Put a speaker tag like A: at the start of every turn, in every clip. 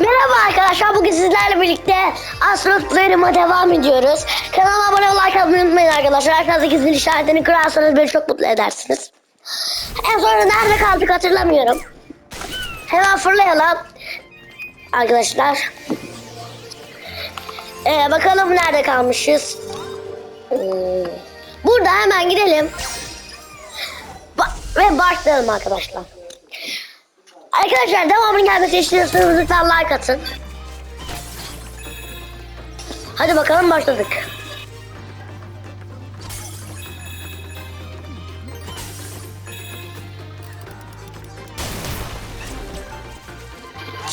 A: Merhaba arkadaşlar bugün sizlerle birlikte Astronot Playroom'a devam ediyoruz. Kanalıma abone olmayı like atmayı unutmayın arkadaşlar. Arkadaki zil işaretini kırarsanız beni çok mutlu edersiniz. En sonra nerede kaldık hatırlamıyorum. Hemen fırlayalım. Arkadaşlar. Ee, bakalım nerede kalmışız. Hmm, Burada hemen gidelim. Ba- ve başlayalım arkadaşlar. Arkadaşlar devamının gelmesi istiyorsanız lütfen like atın. Hadi bakalım başladık.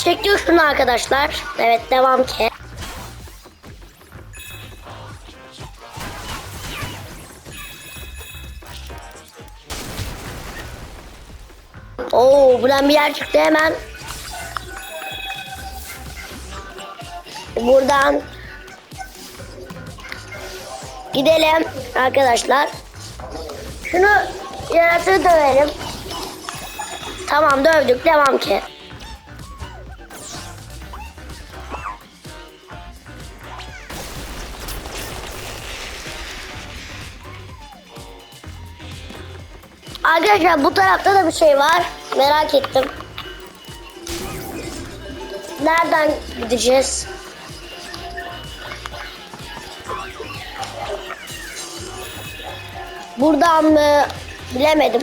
A: Çekiyor şunu arkadaşlar. Evet devam ki. Buradan bir yer çıktı hemen. Buradan gidelim arkadaşlar. Şunu yaratığı dövelim. Tamam dövdük devam ki. Arkadaşlar bu tarafta da bir şey var. Merak ettim. Nereden gideceğiz? Buradan mı? Bilemedim.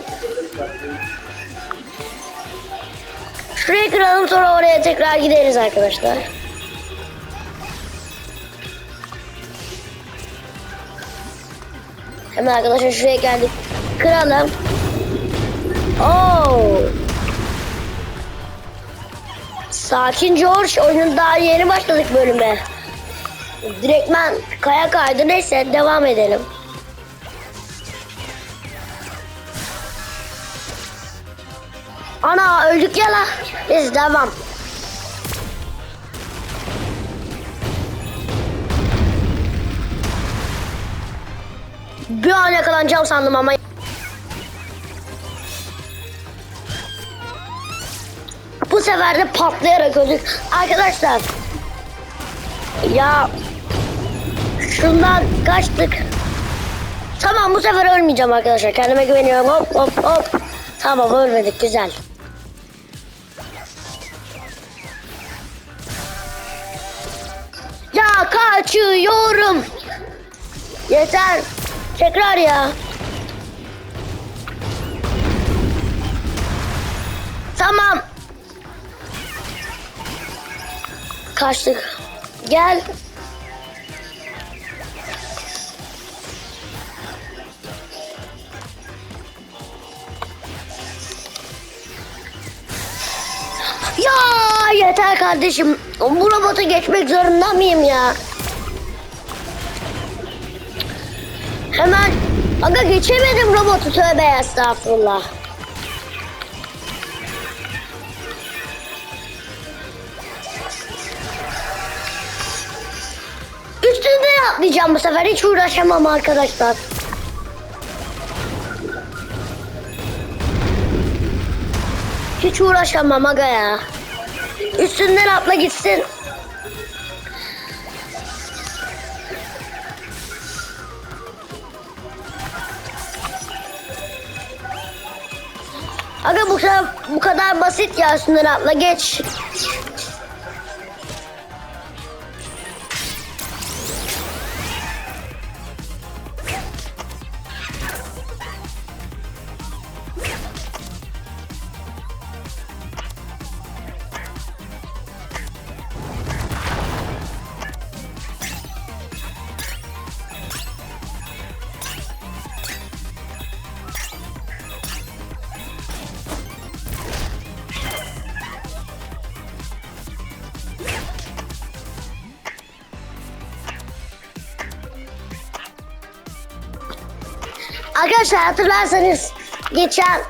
A: Şurayı kıralım sonra oraya tekrar gideriz arkadaşlar. Hemen arkadaşlar şuraya geldik. Kıralım. Oo. Sakin George oyunun daha yeni başladık bölüme. Direktmen kaya kaydı neyse devam edelim. Ana öldük ya la. Biz devam. Bir an yakalanacağım sandım ama sefer de patlayarak öldük. Arkadaşlar. Ya. Şundan kaçtık. Tamam bu sefer ölmeyeceğim arkadaşlar. Kendime güveniyorum. Hop hop hop. Tamam ölmedik güzel. Ya kaçıyorum. Yeter. Tekrar ya. Tamam. Kaçtık. Gel. Ya yeter kardeşim. Bu robotu geçmek zorunda mıyım ya? Hemen aga geçemedim robotu tövbe estağfurullah. Üstüne atlayacağım bu sefer. Hiç uğraşamam arkadaşlar. Hiç uğraşamam aga ya. Üstünden atla gitsin. Aga bu bu kadar basit ya üstünden atla geç. Arkadaşlar hatırlarsanız geçen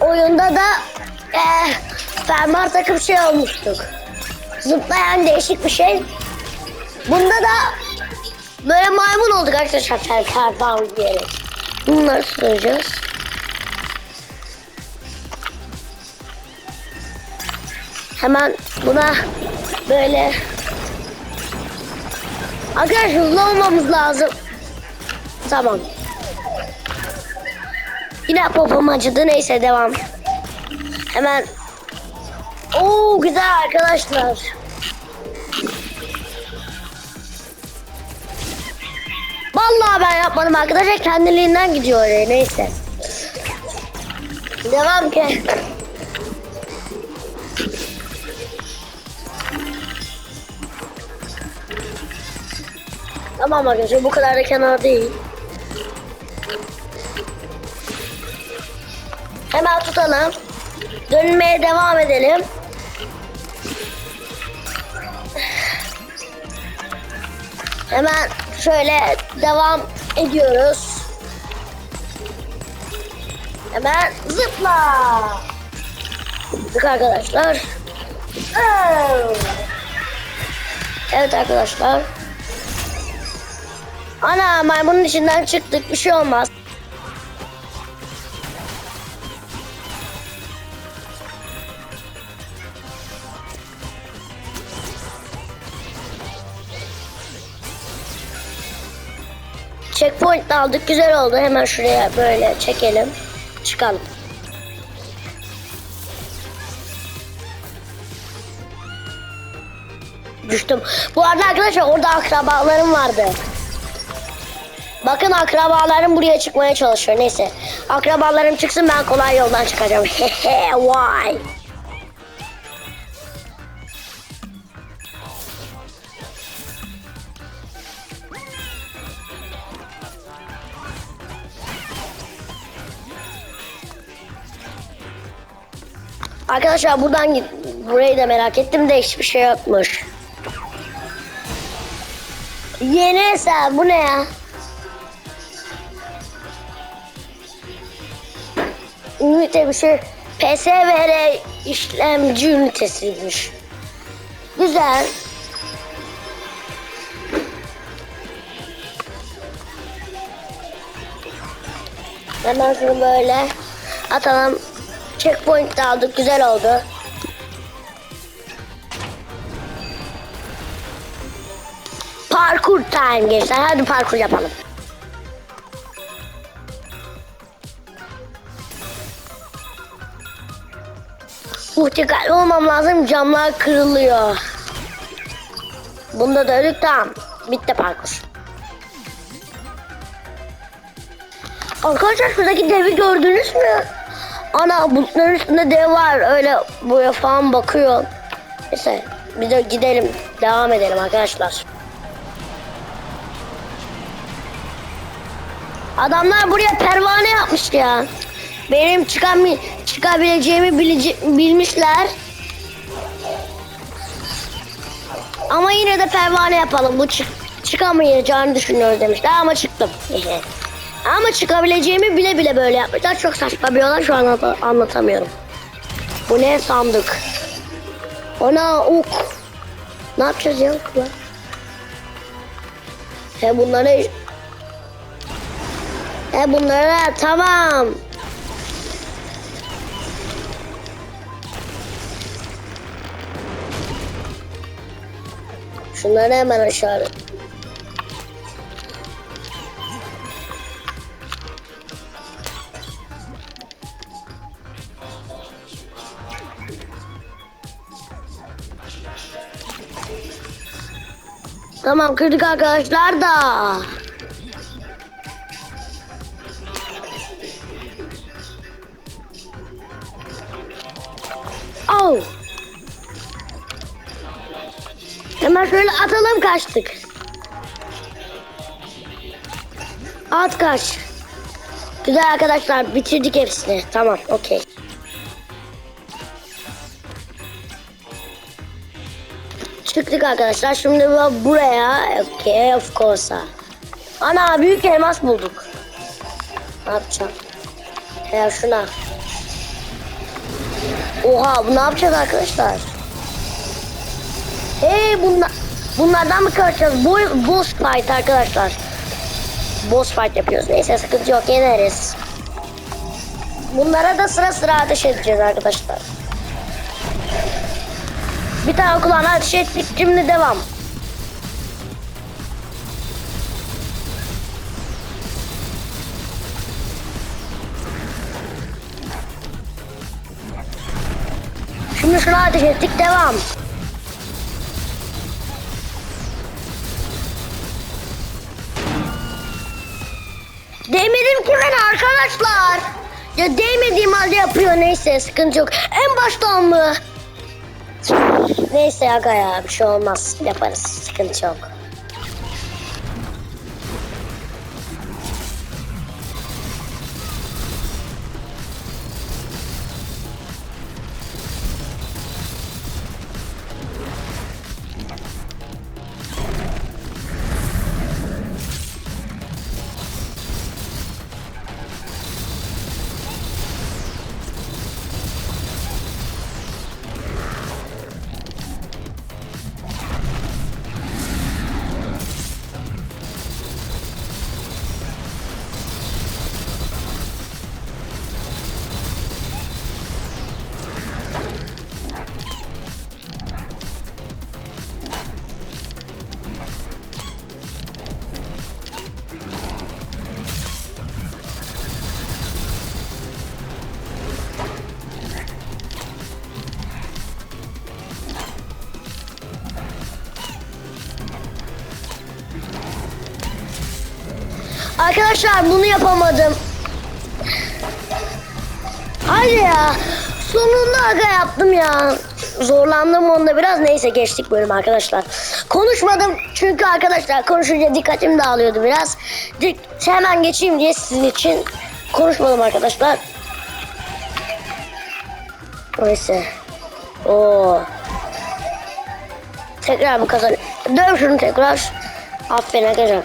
A: oyunda da eh, fermuar takıp şey olmuştuk. Zıplayan değişik bir şey. Bunda da böyle maymun olduk arkadaşlar fermuar diyerek. Bunları süreceğiz. Hemen buna böyle Arkadaşlar hızlı olmamız lazım. Tamam. Yine popom acıdı. Neyse devam. Hemen. Oo güzel arkadaşlar. Vallahi ben yapmadım arkadaşlar. Kendiliğinden gidiyor oraya. Neyse. Devam ki. Tamam arkadaşlar bu kadar da kenar değil. Hemen tutalım. Dönmeye devam edelim. Hemen şöyle devam ediyoruz. Hemen zıpla. Zıplık arkadaşlar. Evet arkadaşlar. Ana maymunun içinden çıktık bir şey olmaz. Checkpoint aldık güzel oldu. Hemen şuraya böyle çekelim. Çıkalım. Düştüm. Bu arada arkadaşlar orada akrabalarım vardı. Bakın akrabalarım buraya çıkmaya çalışıyor. Neyse. Akrabalarım çıksın ben kolay yoldan çıkacağım. Hehe vay. Arkadaşlar buradan git. Burayı da merak ettim de hiçbir şey yokmuş. Yeni eser bu ne ya? Ünite bir şey. PSVR işlemci ünitesiymiş. Güzel. Hemen şunu böyle atalım. Checkpoint de aldık. Güzel oldu. Parkur time gençler. Hadi parkur yapalım. Muhtekal olmam lazım. Camlar kırılıyor. Bunda da öldük tamam. Bitti parkur. Arkadaşlar şuradaki devi gördünüz mü? Ana bulutların üstünde dev var. Öyle buraya falan bakıyor. Neyse biz de gidelim. Devam edelim arkadaşlar. Adamlar buraya pervane yapmış ya. Benim çıkan çıkabileceğimi bilici, bilmişler. Ama yine de pervane yapalım. Bu çık çıkamayacağını düşünüyoruz demişler ama çıktım. ama çıkabileceğimi bile bile böyle yapmışlar. Çok saçma bir olay şu an anlat- anlatamıyorum. Bu ne sandık? Ona ok. Ne yapacağız ya okla? He bunları He bunları tamam. Şunları hemen aşağı. Tamam kırdık arkadaşlar da. Oh. Hemen şöyle atalım kaçtık. At kaç. Güzel arkadaşlar bitirdik hepsini. Tamam okey. Çıktık arkadaşlar. Şimdi bu- buraya okey of course. Ana büyük elmas bulduk. Ne yapacağım? Ya şuna. Oha bu ne yapacağız arkadaşlar? Hey bunlar bunlardan mı kaçacağız? Bu boss fight arkadaşlar. Boss fight yapıyoruz. Neyse sıkıntı yok yeneriz. Bunlara da sıra sıra ateş edeceğiz arkadaşlar. Bir tane kulağına ateş ettik. Şimdi devam. Şimdi şuna ateş ettik. Devam. Değmedim ki ben arkadaşlar. Ya değmediğim halde yapıyor neyse sıkıntı yok. En baştan mı? Neyse aga ya bir şey olmaz yaparız sıkıntı yok. Arkadaşlar bunu yapamadım. Hadi ya. Sonunda aga yaptım ya. Zorlandım onda biraz. Neyse geçtik bölüm arkadaşlar. Konuşmadım çünkü arkadaşlar konuşunca dikkatim dağılıyordu biraz. Hemen geçeyim diye sizin için konuşmadım arkadaşlar. Neyse. Oo. Tekrar mı kazan? Döv şunu tekrar. Aferin arkadaşlar.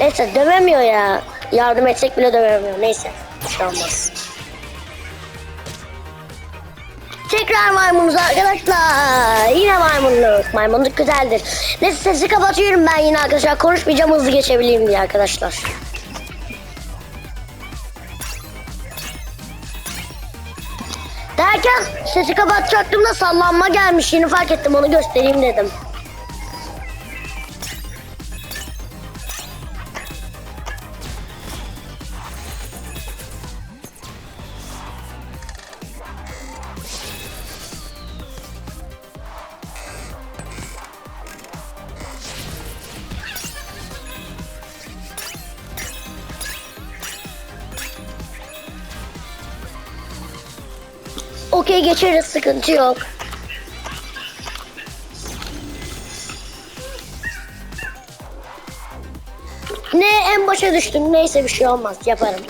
A: Neyse dövemiyor ya. Yardım etsek bile dövemiyor. Neyse. Bir şey olmaz. Tekrar maymunuz arkadaşlar. Yine maymunluk. Maymunluk güzeldir. Neyse sesi kapatıyorum ben yine arkadaşlar. Konuşmayacağım hızlı geçebileyim diye arkadaşlar. Derken sesi kapatacaktım da sallanma gelmiş. Yeni fark ettim onu göstereyim dedim. Geçeriz sıkıntı yok. Ne en başa düştüm neyse bir şey olmaz yaparım.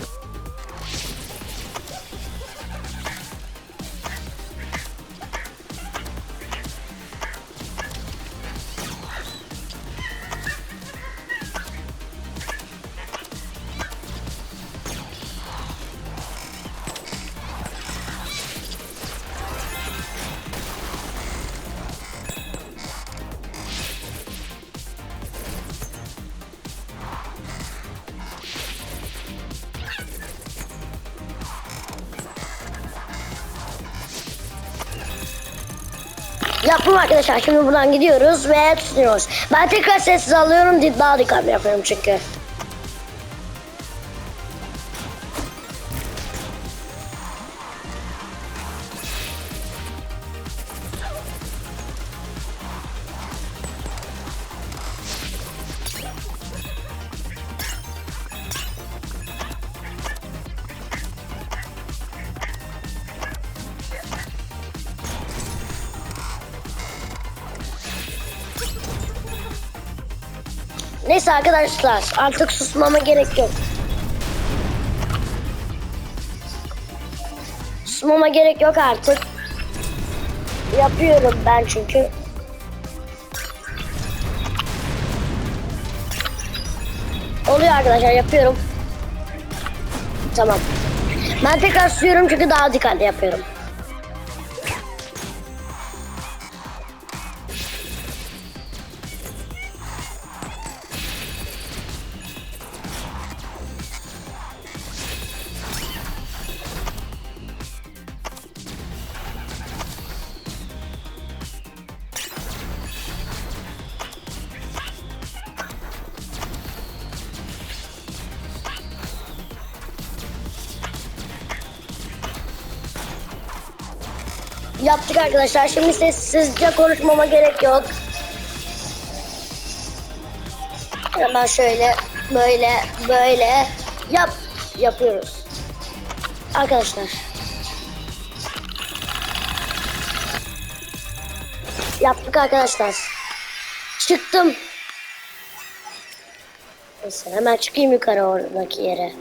A: Yaptım arkadaşlar şimdi buradan gidiyoruz ve tutuyoruz. Ben tekrar sessiz alıyorum daha dikkatli yapıyorum çünkü. Neyse arkadaşlar artık susmama gerek yok. Susmama gerek yok artık. Yapıyorum ben çünkü. Oluyor arkadaşlar yapıyorum. Tamam. Ben tekrar susuyorum çünkü daha dikkatli yapıyorum. Yaptık arkadaşlar. Şimdi sessizce konuşmama gerek yok. Hemen şöyle böyle böyle yap yapıyoruz. Arkadaşlar. Yaptık arkadaşlar. Çıktım. Neyse hemen çıkayım yukarı oradaki yere.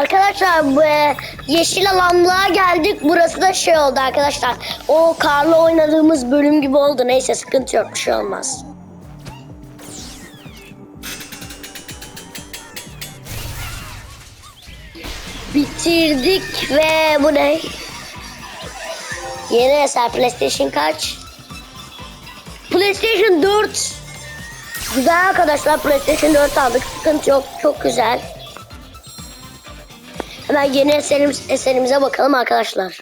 A: Arkadaşlar bu e, yeşil alanlığa geldik. Burası da şey oldu arkadaşlar. O karla oynadığımız bölüm gibi oldu. Neyse sıkıntı yok bir şey olmaz. Bitirdik ve bu ne? Yeni eser PlayStation kaç? PlayStation 4. Güzel arkadaşlar PlayStation 4 aldık. Sıkıntı yok. Çok güzel. Hemen yeni eserimiz, eserimize bakalım arkadaşlar.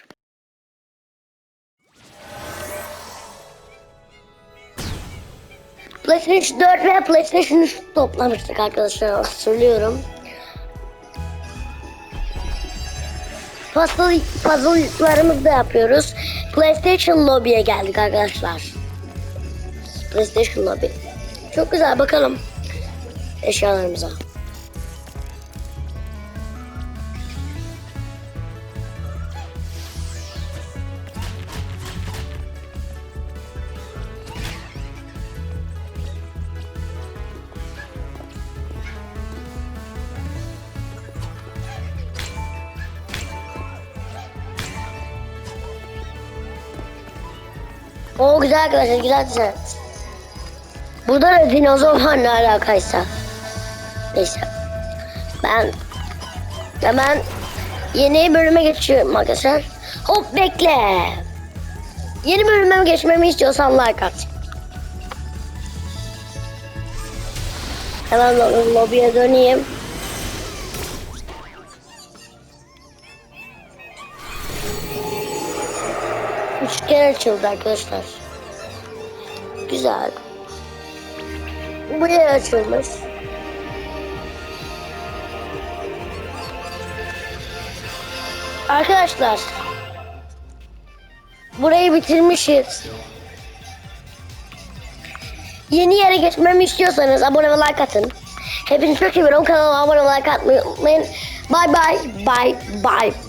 A: PlayStation 4 ve PlayStation 3 toplamıştık arkadaşlar hatırlıyorum. Puzzle, puzzle'larımızı da yapıyoruz. PlayStation Lobby'ye geldik arkadaşlar. PlayStation Lobby. Çok güzel bakalım eşyalarımıza. O güzel arkadaşlar güzel güzel. Burada da dinozor var ne alakaysa. Neyse. Ben hemen yeni bölüme geçiyorum arkadaşlar. Hop bekle. Yeni bölüme geçmemi istiyorsan like at. Hemen lo- lobiye döneyim. Üçgen açıldı arkadaşlar. Güzel. Buraya açılmış. Arkadaşlar. Burayı bitirmişiz. Yeni yere geçmemi istiyorsanız abone ve like atın. Hepinizi çok seviyorum. Kanalıma abone ve like atmayı unutmayın. Bye bye. Bye bye.